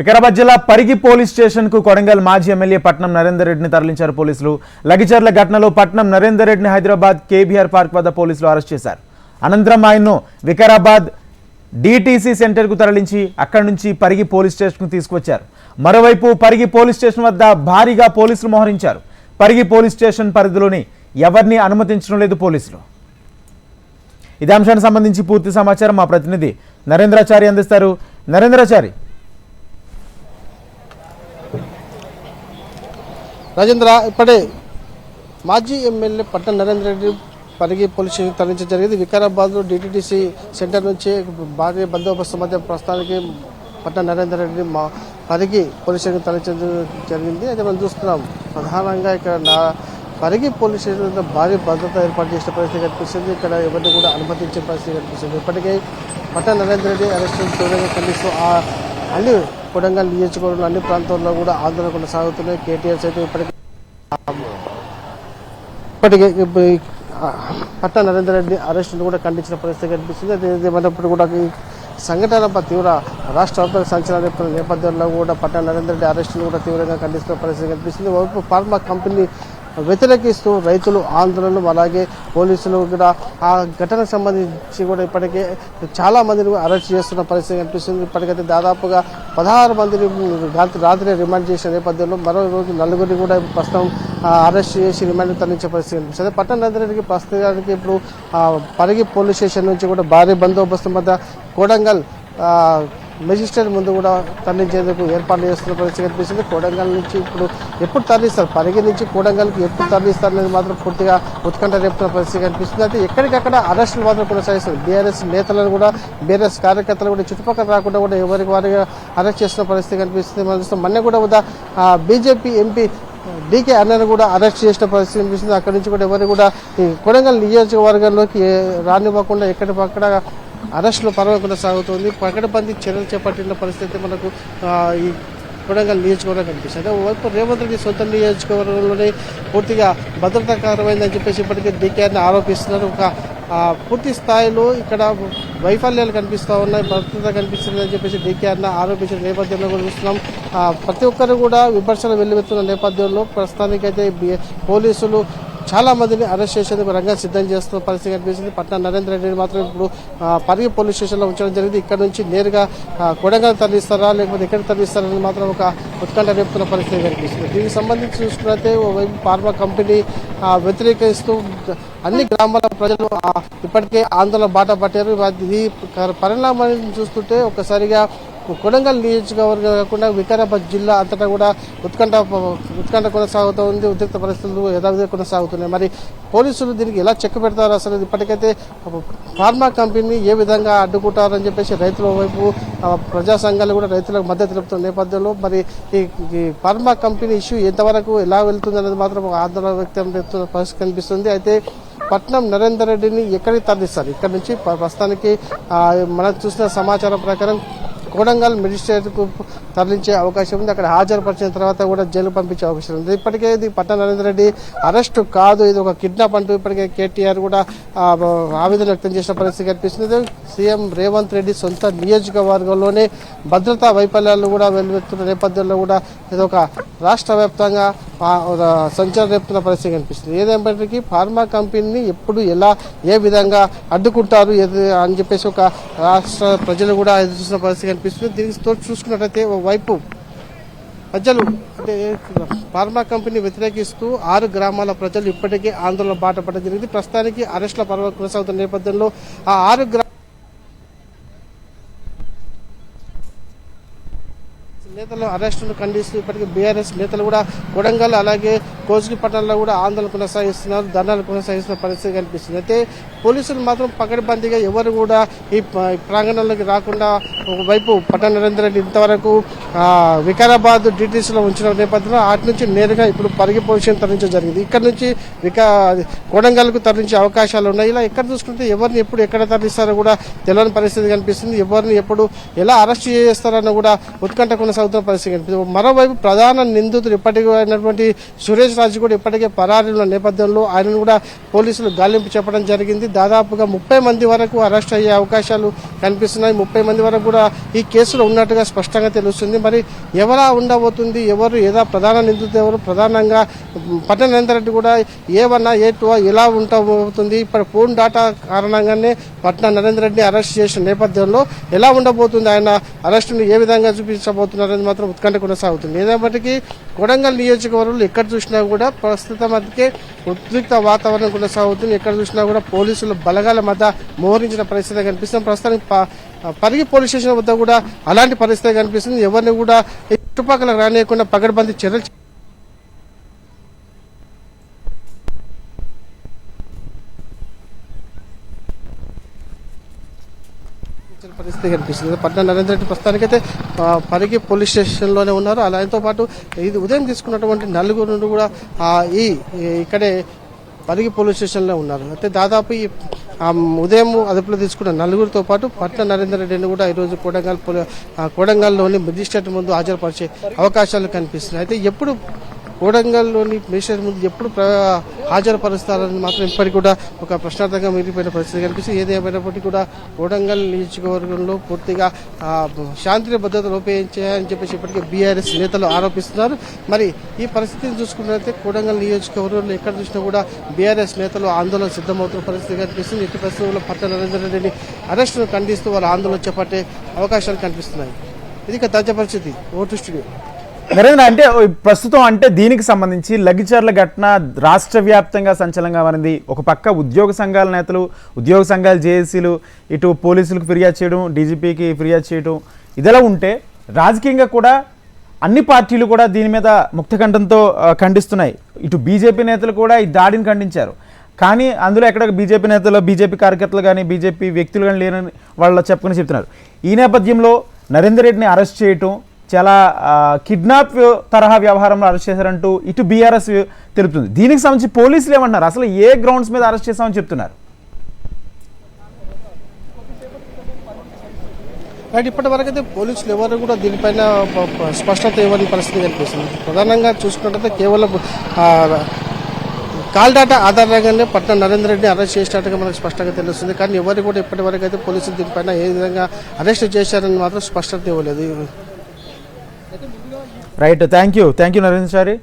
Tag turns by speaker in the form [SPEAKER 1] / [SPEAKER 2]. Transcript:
[SPEAKER 1] వికారాబాద్ జిల్లా పరిగి పోలీస్ స్టేషన్కు కొడంగల్ మాజీ ఎమ్మెల్యే పట్నం నరేందర్ రెడ్డిని తరలించారు పోలీసులు. లగిచర్ల ఘటనలో పట్నం నరేందర్ రెడ్డిని హైదరాబాద్ కేబీఆర్ పార్క్ వద్ద పోలీసులు అరెస్ట్ చేశారు. అనంతరం ఆయన్ను వికారాబాద్ డిటీసీ సెంటర్కు తరలించి అక్కడి నుంచి పరిగి పోలీస్ స్టేషన్కు తీసుకువచ్చారు. మరోవైపు పరిగి పోలీస్ స్టేషన్ వద్ద భారీగా పోలీసులు మోహరించారు. పరిగి పోలీస్ స్టేషన్ పరిధిలోని ఎవరిని అనుమతించడం లేదు పోలీసులు. ఇదే అంశానికి సంబంధించి పూర్తి సమాచారం మా ప్రతినిధి నరేంద్రాచారి అందిస్తారు. నరేంద్రాచారి
[SPEAKER 2] రాజేంద్ర ఇప్పటి మాజీ MLA Pattana Narendra Reddy Parigi police station తరలించడం జరిగింది. వికారాబాద్లో డిటిటీసీ సెంటర్ నుంచి భారీ బందోబస్తు మధ్య ప్రస్తుతానికి పట్టణ నరేంద్ర రెడ్డి మా పరిగి పోలీస్ స్టేషన్ తరలించడం జరిగింది. అయితే మనం చూస్తున్నాం ప్రధానంగా ఇక్కడ నా పరిగి పోలీస్ స్టేషన్ భారీ భద్రత ఏర్పాటు చేసిన పరిస్థితి కనిపిస్తుంది. ఇక్కడ ఎవరిని కూడా అనుమతించే పరిస్థితి కనిపిస్తుంది. ఇప్పటికే పట్టణ నరేంద్ర రెడ్డి అరెస్ట్ తీవ్రంగా ఖండిస్తూ ఆ అన్ని కొడంగల్ నియోజకవర్గంలో అన్ని ప్రాంతాల్లో కూడా ఆందోళన కొనసాగుతున్నాయి. కేటీఆర్ సైతం ఇప్పటికే ఇప్పటికే ఇప్పుడు నరేందర్ రెడ్డి అరెస్టును కూడా ఖండించిన పరిస్థితి కనిపిస్తుంది. అది కూడా ఈ సంఘటన తీవ్ర రాష్ట్ర వ్యాప్తంగా సంచలనం నేపథ్యంలో కూడా పట్టణ నరేందర్ రెడ్డి అరెస్టును కూడా తీవ్రంగా ఖండిస్తున్న పరిస్థితి కనిపిస్తుంది. వైపు ఫార్మా కంపెనీ వ్యతిరేకిస్తూ రైతులు ఆందోళనలు అలాగే పోలీసులు కూడా ఆ ఘటనకు సంబంధించి కూడా ఇప్పటికే చాలా మందిని అరెస్ట్ చేస్తున్న పరిస్థితి కనిపిస్తుంది. ఇప్పటికైతే దాదాపుగా పదహారు మందిని రాత్రి రాత్రి రిమాండ్ చేసిన నేపథ్యంలో మరో రోజు నలుగురిని కూడా ప్రస్తుతం అరెస్ట్ చేసి రిమాండ్ తరలించే పరిస్థితి కనిపిస్తుంది. పట్టణ నగరానికి ప్రస్తుతానికి ఇప్పుడు పరిగి పోలీస్ స్టేషన్ నుంచి కూడా భారీ బందోబస్తు మధ్య కోడంగల్ మెజిస్ట్రేట్ ముందు కూడా తరలించేందుకు ఏర్పాట్లు చేస్తున్న పరిస్థితి కనిపిస్తుంది. కోడంగల్ నుంచి ఇప్పుడు ఎప్పుడు తరలిస్తారు? పరిగి నుంచి కోడంగల్కి ఎప్పుడు తరలిస్తారు అనేది మాత్రం పూర్తిగా ఉత్కంఠ రేపుతున్న పరిస్థితి కనిపిస్తుంది. అయితే ఎక్కడికక్కడ అరెస్టులు మాత్రం కొనసాగిస్తారు బీఆర్ఎస్ నేతలను కూడా బీఆర్ఎస్ కార్యకర్తలు కూడా చుట్టుపక్కల రాకుండా కూడా ఎవరికి వారిగా అరెస్ట్ చేస్తున్న పరిస్థితి కనిపిస్తుంది. మనం చూస్తాం మొన్న కూడా ఉదా బీజేపీ ఎంపీ డీకే అన్నను కూడా అరెస్ట్ చేసిన పరిస్థితి కనిపిస్తుంది. అక్కడి నుంచి కూడా ఎవరు కూడా ఈ కొడంగల్ నియోజకవర్గంలోకి రానివ్వకుండా ఎక్కడిపక్కడ అరెస్టులు పరవకుండా సాగుతోంది. పకడ్బందీ చర్యలు చేపట్టిన పరిస్థితి మనకు ఈ కొడంగల్ నియోజకవర్గం కనిపిస్తుంది. ఒకవైపు రేవంత్ రెడ్డి సొంత నియోజకవర్గంలోనే పూర్తిగా భద్రతాకరమైందని చెప్పేసి ఇప్పటికే డీకేఆర్ని ఆరోపిస్తున్నారు. ఒక పూర్తి స్థాయిలో ఇక్కడ వైఫల్యాలు కనిపిస్తూ ఉన్నాయి భద్రత కనిపిస్తుంది అని చెప్పేసి డీకేఆర్ని ఆరోపించిన నేపథ్యంలో కూడా చూస్తున్నాం. ప్రతి ఒక్కరు కూడా విమర్శలు వెల్లువెత్తున్న నేపథ్యంలో ప్రస్తుతానికైతే పోలీసులు చాలా మందిని అరెస్ట్ చేసేందుకు రంగం సిద్ధం చేస్తున్న పరిస్థితి కనిపిస్తుంది. పట్నా నరేంద్ర రెడ్డిని మాత్రం ఇప్పుడు పరిగి పోలీస్ స్టేషన్లో ఉంచడం జరిగింది. ఇక్కడ నుంచి నేరుగా ఆ, కొడంగల్ తరలిస్తారా లేకపోతే ఎక్కడ తరలిస్తారా అని మాత్రం ఒక ఉత్కంఠ రేపుతున్న పరిస్థితి కనిపిస్తుంది. దీనికి సంబంధించి చూసుకున్నట్లయితే ఓవైపు ఫార్మా కంపెనీ వ్యతిరేకిస్తూ అన్ని గ్రామాల ప్రజలు ఇప్పటికే ఆందోళన బాట పట్టారు. ఈ పరిణామాన్ని చూస్తుంటే ఒక్కసారిగా కొడంగల్ నియోజకవర్గం కాకుండా వికారాబాద్ జిల్లా అంతటా కూడా ఉత్కంఠ ఉత్కంఠ కొనసాగుతూ ఉంది ఉద్రిక్త పరిస్థితులు యథావిధిగా కొనసాగుతున్నాయి. మరి పోలీసులు దీనికి ఎలా చెక్ పెడతారు అసలు? ఇప్పటికైతే ఫార్మా కంపెనీని ఏ విధంగా అడ్డుకుంటారని చెప్పేసి రైతుల వైపు ప్రజా సంఘాలు కూడా రైతులకు మద్దతు తెలుపుతున్న నేపథ్యంలో మరి ఈ ఫార్మా కంపెనీ ఇష్యూ ఎంతవరకు ఎలా వెళ్తుంది అనేది మాత్రం ఒక ఆందోళన వ్యక్తం చేస్తున్న పరిస్థితి కనిపిస్తుంది. అయితే పట్నం నరేందర్ రెడ్డిని ఎక్కడికి తరలిస్తారు? ఇక్కడ నుంచి ప్ర- ప్రస్తుతానికి మనం చూసిన సమాచారం ప్రకారం కొడంగల్ మెజిస్ట్రేట్కు తరలించే అవకాశం ఉంది. అక్కడ హాజరుపరిచిన తర్వాత కూడా జైలు పంపించే అవకాశం ఉంది. ఇప్పటికే ఇది పట్ట నరేందర్ రెడ్డి అరెస్ట్ కాదు. ఇది ఒక కిడ్నాప్ అంటూ ఇప్పటికే కేటీఆర్ కూడా ఆవేదన వ్యక్తం చేసిన పరిస్థితి కనిపిస్తుంది. సీఎం రేవంత్ రెడ్డి సొంత నియోజకవర్గంలోనే భద్రతా వైఫల్యాలు కూడా వెలువెత్తున్న నేపథ్యంలో కూడా ఇది ఒక రాష్ట్ర వ్యాప్తంగా సంచలనం రేపుతున్న పరిస్థితి కనిపిస్తుంది. ఏదేమైనప్పటికీ ఫార్మా కంపెనీని ఎప్పుడు ఎలా ఏ విధంగా అడ్డుకుంటారు ఏది అని చెప్పేసి ఒక రాష్ట్ర ప్రజలు కూడా ఎదురు చూసిన పరిస్థితి కనిపిస్తుంది దీనికి తోడు చూసుకున్నట్టయితే ఓ వైపు ప్రజలు అంటే ఫార్మా కంపెనీ వ్యతిరేకిస్తూ ఆరు గ్రామాల ప్రజలు ఇప్పటికే ఆందోళన బాటపడడం జరిగింది. ప్రస్తుతానికి అరెస్టుల పర్వ కొనసాగుతున్న నేపథ్యంలో ఆ ఆరు గ్రా నేతలు అరెస్టును ఖండిస్తూ ఇప్పటికీ బీఆర్ఎస్ నేతలు కూడా కొడంగల్ అలాగే కోసిగిపట్నంలో కూడా ఆందోళన కొనసాగిస్తున్నారు ధర్నాలు కొనసాగిస్తున్న పరిస్థితి కనిపిస్తుంది. అయితే పోలీసులు మాత్రం పకడ్బందీగా ఎవరు కూడా ఈ ప్రాంగణంలోకి రాకుండా ఒకవైపు పట్టణ నరేంద్ర రెడ్డి ఇంతవరకు వికారాబాద్ డిటీసీలో ఉంచిన నేపథ్యంలో అటు నుంచి నేరుగా ఇప్పుడు పరిగి తరలించడం జరిగింది. ఇక్కడ నుంచి వికా కొడంగల్కు తరలించే అవకాశాలు ఉన్నాయి. ఇలా ఎక్కడ చూసుకుంటే ఎవరిని ఎప్పుడు ఎక్కడ తరలిస్తారో కూడా తెలియని పరిస్థితి కనిపిస్తుంది. ఎవరిని ఎప్పుడు ఎలా అరెస్ట్ చేస్తారన్న కూడా ఉత్కంఠ ప్రభుత్వ పరిస్థితి కనిపిస్తుంది. మరోవైపు ప్రధాన నిందితుడు ఇప్పటికీ అయినటువంటి సురేష్ రాజు కూడా ఇప్పటికే పరారీ నేపథ్యంలో ఆయనను కూడా పోలీసులు గాలింపు చెప్పడం జరిగింది. దాదాపుగా ముప్పై మంది వరకు అరెస్ట్ అయ్యే అవకాశాలు కనిపిస్తున్నాయి. ముప్పై మంది వరకు కూడా ఈ కేసులో ఉన్నట్టుగా స్పష్టంగా తెలుస్తుంది. మరి ఎవరా ఉండబోతుంది? ఎవరు ఏదా ప్రధాన నిందితులు ఎవరు? ప్రధానంగా పట్టణేందర్ రెడ్డి కూడా ఏ వన్ ఏ టూ ఎలా ఉండబోతుంది? ఇప్పుడు ఫోన్ డాటా కారణంగానే పట్న నరేందర్ రెడ్డి అరెస్ట్ చేసిన నేపథ్యంలో ఎలా ఉండబోతుంది? ఆయన అరెస్టును ఏ విధంగా అనేది మాత్రం ఉత్కంఠ కొనసాగుతుంది. ఏదైనప్పటికీ కొడంగల్ నియోజకవర్గంలో ఎక్కడ చూసినా కూడా ప్రస్తుతం అందుకే ఉద్రిక్త వాతావరణం కొనసాగుతుంది. ఎక్కడ చూసినా కూడా పోలీసులు బలగాల మధ్య మోహరించిన పరిస్థితి కనిపిస్తుంది. ప్రస్తుతానికి పరిగి పోలీస్ స్టేషన్ వద్ద కూడా అలాంటి పరిస్థితి కనిపిస్తుంది. ఎవరిని కూడా చుట్టుపక్కల రానియకుండా పగడబందీ చర్యలు పరిస్థితి కనిపిస్తుంది. పట్న నరేంద్ర రెడ్డి ప్రస్తుతానికైతే పరిగి పోలీస్ స్టేషన్లోనే ఉన్నారు. అలాతో పాటు ఇది ఉదయం తీసుకున్నటువంటి నలుగురు నుండి కూడా ఈ ఇక్కడే పరిగి పోలీస్ స్టేషన్లో ఉన్నారు. అయితే దాదాపు ఈ ఉదయం అదుపులో తీసుకున్న నలుగురితో పాటు పట్న నరేందర్ రెడ్డిని కూడా ఈరోజు కోడంగల్ పోలీ- కోడంగల్లోని మెజిస్ట్రేట్ ముందు హాజరుపరిచే అవకాశాలు కనిపిస్తున్నాయి. అయితే ఎప్పుడు కోడంగల్లోని మేషర్ ముందు ఎప్పుడు ప్ర- హాజరుపరుస్తారని మాత్రం ఇప్పటికి కూడా ఒక ప్రశ్నార్థంగా మిగిలిపోయిన పరిస్థితి కనిపిస్తుంది. ఏదేమైనప్పటికీ కూడా కోడంగల్ నియోజకవర్గంలో పూర్తిగా ఆ, శాంతి భద్రత లోపించాయని చెప్పేసి ఇప్పటికే బీఆర్ఎస్ నేతలు ఆరోపిస్తున్నారు. మరి ఈ పరిస్థితిని చూసుకున్నట్లయితే కోడంగల్ నియోజకవర్గంలో ఎక్కడ చూసినా కూడా బీఆర్ఎస్ నేతలు ఆందోళన సిద్ధమవుతున్న పరిస్థితి కనిపిస్తుంది. ఎట్టి పరిస్థితుల్లో పట్ల నరేంద్ర రెడ్డిని అరెస్టును ఖండిస్తూ వాళ్ళు ఆందోళన చేపట్టే అవకాశాలు కనిపిస్తున్నాయి. ఇది ఇక తాజా పరిస్థితి. Vote studio.
[SPEAKER 1] నరేంద్ర అంటే ప్రస్తుతం అంటే దీనికి సంబంధించి లగిచర్ల ఘటన రాష్ట్ర వ్యాప్తంగా సంచలనంగా మారింది. ఒక పక్క ఉద్యోగ సంఘాల నేతలు ఉద్యోగ సంఘాల జేఏసీలు ఇటు పోలీసులకు ఫిర్యాదు చేయడం డీజీపీకి ఫిర్యాదు చేయడం ఇదిలా ఉంటే రాజకీయంగా కూడా అన్ని పార్టీలు కూడా దీని మీద ముక్తకంఠంతో ఖండిస్తున్నాయి. ఇటు బీజేపీ నేతలు కూడా ఈ దాడిని ఖండించారు. కానీ అందులో ఎక్కడ బీజేపీ నేతలు బీజేపీ కార్యకర్తలు కానీ బీజేపీ వ్యక్తులు కానీ లేరని వాళ్ళు చెప్పుకుని చెప్తున్నారు. ఈ నేపథ్యంలో నరేందర్ రెడ్డిని అరెస్ట్ చేయటం చాలా కిడ్నాప్ తరహా వ్యవహారంలో అరెస్ట్ చేశారంటూ ఇటు బీఆర్ఎస్ తెలుపుతుంది. దీనికి సంబంధించి పోలీసులు ఏమంటున్నారు? అసలు ఏ గ్రౌండ్స్ మీద అరెస్ట్ చేశామని చెప్తున్నారు?
[SPEAKER 2] రైట్ ఇప్పటి వరకు అయితే పోలీసులు ఎవరు కూడా దీనిపైన స్పష్టత ఇవ్వని పరిస్థితి కనిపిస్తుంది. ప్రధానంగా చూసుకున్నట్లయితే కేవలం కాల్ డాటా ఆధారంగానే పట్నం నరేందర్ రెడ్డి అరెస్ట్ చేసినట్టుగా మనకు స్పష్టంగా తెలుస్తుంది. కానీ ఎవరు కూడా ఇప్పటివరకు అయితే పోలీసులు దీనిపైన ఏ విధంగా అరెస్ట్ చేశారని మాత్రం స్పష్టత ఇవ్వలేదు.
[SPEAKER 1] right thank you thank you Narendra Chari